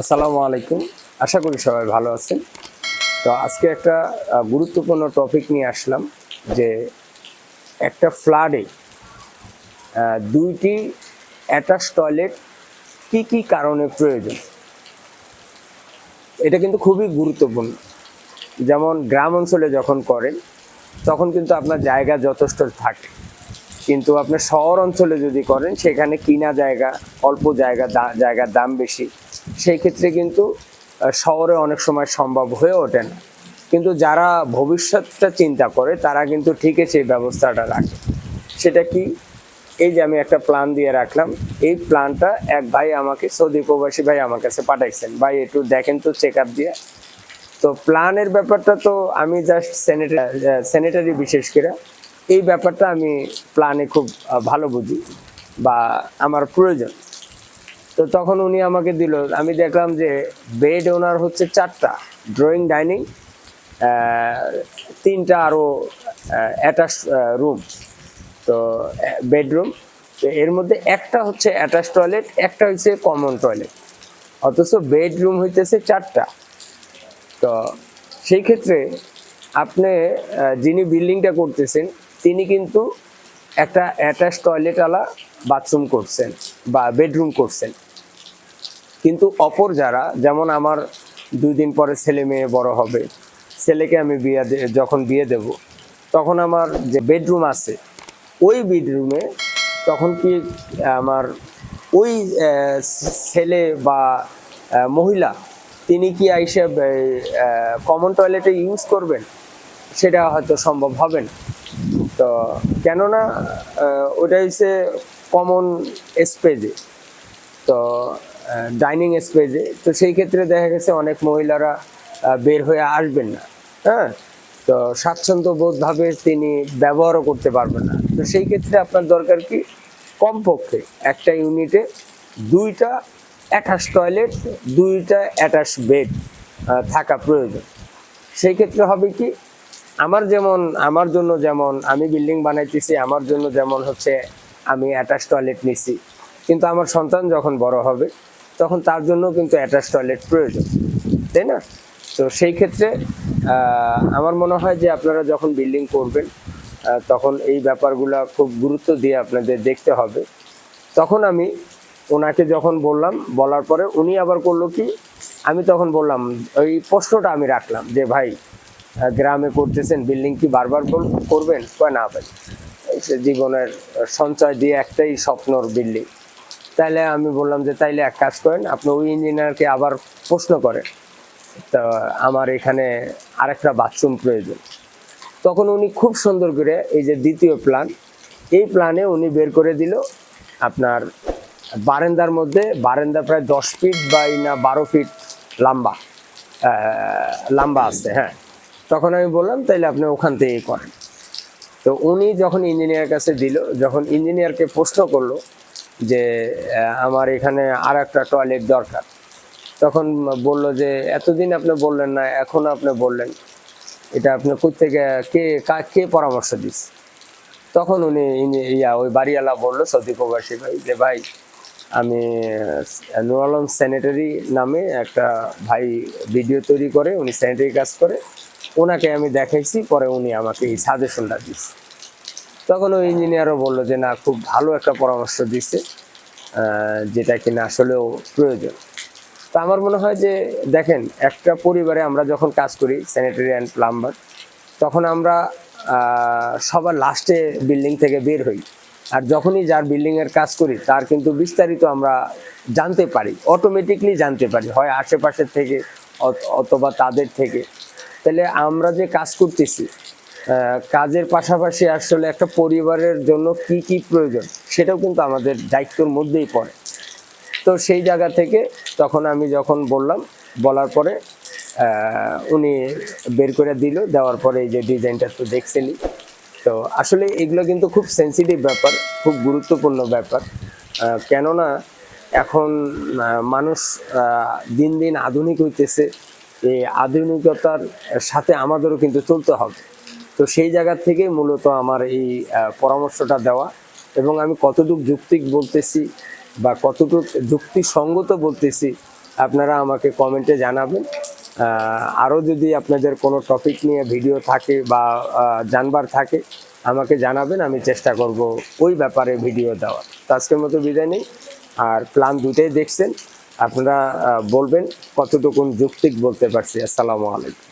আসসালামু আলাইকুম। আশা করি সবাই ভালো আছেন। তো আজকে একটা গুরুত্বপূর্ণ টপিক নিয়ে আসলাম যে একটা ফ্লাডে দুইটি অ্যাটাচ টয়লেট কি কি কারণে প্রয়োজন? এটা কিন্তু খুবই গুরুত্বপূর্ণ। যেমন গ্রাম অঞ্চলে যখন করেন, তখন কিন্তু আপনার জায়গা যথেষ্ট থাকে। কিন্তু আপনার শহর অঞ্চলে যদি করেন, সেখানে কিনা জায়গা, অল্প জায়গা জায়গার দাম বেশি। সেই ক্ষেত্রে কিন্তু শহরে অনেক সময় সম্ভব হয়ে ওঠে না। কিন্তু যারা ভবিষ্যৎটা চিন্তা করে, তারা কিন্তু ঠিকই সেই ব্যবস্থাটা রাখে। সেটা কি? এই যে আমি একটা প্ল্যান দিয়ে রাখলাম। এই প্ল্যানটা এক ভাই আমাকে, সৌদি প্রবাসী ভাই আমার কাছে পাঠাইছেন। ভাই, একটু দেখেন তো চেক আপ দিয়ে। তো প্ল্যানের ব্যাপারটা তো আমি জাস্ট স্যানিটারি বিশেষ করে এই ব্যাপারটা আমি প্ল্যানে খুব ভালো বুঝি বা আমার প্রয়োজন। তো তখন উনি আমাকে দিল, আমি দেখলাম যে বেড ওনার হচ্ছে চারটা, ড্রয়িং, ডাইনিং তিনটা আরও অ্যাটাচ রুম। তো বেডরুম, তো এর মধ্যে একটা হচ্ছে অ্যাটাচ টয়লেট, একটা হচ্ছে কমন টয়লেট। অথচ বেডরুম হইতেছে চারটা। তো সেই ক্ষেত্রে আপনি যিনি বিল্ডিংটা করতেছেন তিনি কিন্তু একটা অ্যাটাচ টয়লেটওয়ালা বাথরুম করছেন বা বেডরুম করছেন। কিন্তু অপর যারা, যেমন আমার দুই দিন পরে ছেলে মেয়ে বড় হবে, ছেলেকে আমি বিয়ে যখন বিয়ে দেব, তখন আমার যে বেডরুম আছে, ওই বেডরুমে তখন কি আমার ওই ছেলে বা মহিলা, তিনি কি আইসে কমন টয়লেটে ইউজ করবেন? সেটা হয়তো সম্ভব হবে না। তো কেননা ওটা হচ্ছে কমন স্পেজে তো ডাইনিং স্পেসে তো সেই ক্ষেত্রে দেখা গেছে অনেক মহিলারা বের হয়ে আসবেন না হ্যাঁ? তো স্বাচ্ছন্দ্য বোধভাবে তিনি ব্যবহারও করতে পারবেন না। তো সেই ক্ষেত্রে আপনার দরকার কি? কমপক্ষে একটা ইউনিটে দুইটা অ্যাটাচ টয়লেট দুইটা অ্যাটাচ বেড থাকা প্রয়োজন। সেই ক্ষেত্রে হবে কি? আমার যেমন, আমার জন্য যেমন, আমি বিল্ডিং বানাইতেছি, আমার জন্য যেমন হচ্ছে আমি অ্যাটাচ টয়লেট নিছি। কিন্তু আমার সন্তান যখন বড় হবে, তখন তার জন্য কিন্তু অ্যাটাচ টয়লেট প্রয়োজন, তাই না? তো সেই ক্ষেত্রে আমার মনে হয় যে আপনারা যখন বিল্ডিং করবেন তখন এই ব্যাপারগুলো খুব গুরুত্ব দিয়ে আপনাদের দেখতে হবে। তখন আমি ওনাকে যখন বললাম, বলার পরে উনি আবার করল কি, আমি তখন বললাম, ওই প্রশ্নটা আমি রাখলাম যে ভাই গ্রামে করতেছেন বিল্ডিং কি বারবার করবেন কয় না ভাই? জীবনের সঞ্চয় দিয়ে একটাই স্বপ্নর বিল্ডিং তাইলে আমি বললাম যে, তাইলে এক কাজ করেন, আপনি ওই ইঞ্জিনিয়ারকে আবার প্রশ্ন করেন, তো আমার এখানে আরেকটা বাথরুম প্রয়োজন। তখন উনি খুব সুন্দর করে এই যে দ্বিতীয় প্ল্যান এই প্ল্যানে উনি বের করে দিল আপনার বারান্দার মধ্যে, বারান্দা প্রায় দশ ফিট বা না বারো ফিট লম্বা লম্বা আছে হ্যাঁ। তখন আমি বললাম, তাইলে আপনি ওখান থেকেই করেন। তো উনি যখন ইঞ্জিনিয়ার কাছে দিল, যখন ইঞ্জিনিয়ারকে প্রশ্ন করল যে আমার এখানে আর একটা টয়লেট দরকার। তখন বলল যে, এতদিন আপনি বললেন না এখন আপনি বললেন। এটা আপনি কোথেকে কে, কা- পরামর্শ দিস? তখন উনি ইয়া, ওই বাড়িওয়ালা বলল সৌদি প্রবাসী ভাই, যে, ভাই, আমি নুর আলম স্যানিটারি নামে একটা ভাই ভিডিও তৈরি করে, উনি স্যানিটারি কাজ করে ওনাকে আমি দেখাইছি, পরে উনি আমাকে এই সাজেশনটা দিচ্ছে তখন ওই ইঞ্জিনিয়ারও বলল যে, না, খুব ভালো একটা পরামর্শ দিচ্ছে যেটা কিনা আসলেও প্রয়োজন। তো আমার মনে হয় যে, দেখেন, একটা পরিবারে আমরা যখন কাজ করি স্যানিটারি অ্যান্ড প্লাম্বার তখন আমরা সবার লাস্টে বিল্ডিং থেকে বের হই। আর যখনই যার বিল্ডিংয়ের কাজ করি, তার কিন্তু বিস্তারিত আমরা জানতে পারি অটোমেটিকলি জানতে পারি, হয় আশেপাশের থেকে অথ- অথবা তাদের থেকে। তাহলে আমরা যে কাজ করতেছি কাজের পাশাপাশি আসলে একটা পরিবারের জন্য কি কি প্রয়োজন, সেটাও কিন্তু আমাদের দায়িত্বের মধ্যেই পড়ে। তো সেই জায়গা থেকে তখন আমি যখন বললাম, বলার পরে উনি বের করে দিল, দেওয়ার পরে এই যে ডিজাইনটা তো দেখছেনই। তো আসলে এগুলো কিন্তু খুব সেন্সিটিভ ব্যাপার, খুব গুরুত্বপূর্ণ ব্যাপার। কেননা এখন মানুষ দিন দিন আধুনিক হইতেছে। এই আধুনিকতার সাথে আমাদেরও কিন্তু চলতে হবে। তো সেই জায়গা থেকে মূলত আমার এই পরামর্শটা দেওয়া এবং আমি কতটুকু যুক্তিক বলতেছি বা কতটুকু যুক্তিসঙ্গত বলতেছি আপনারা আমাকে কমেন্টে জানাবেন। আরও যদি আপনাদের কোনো টপিক নিয়ে ভিডিও থাকে বা জানবার থাকে আমাকে জানাবেন, আমি চেষ্টা করব ওই ব্যাপারে ভিডিও দেওয়ার। তো আজকের মতো বিদায় নেই। আর প্ল্যান দুটাই দেখছেন। আপনারা বলবেন কতটুকুন যুক্তিক বলতে পারছি। আসসালামু আলাইকুম।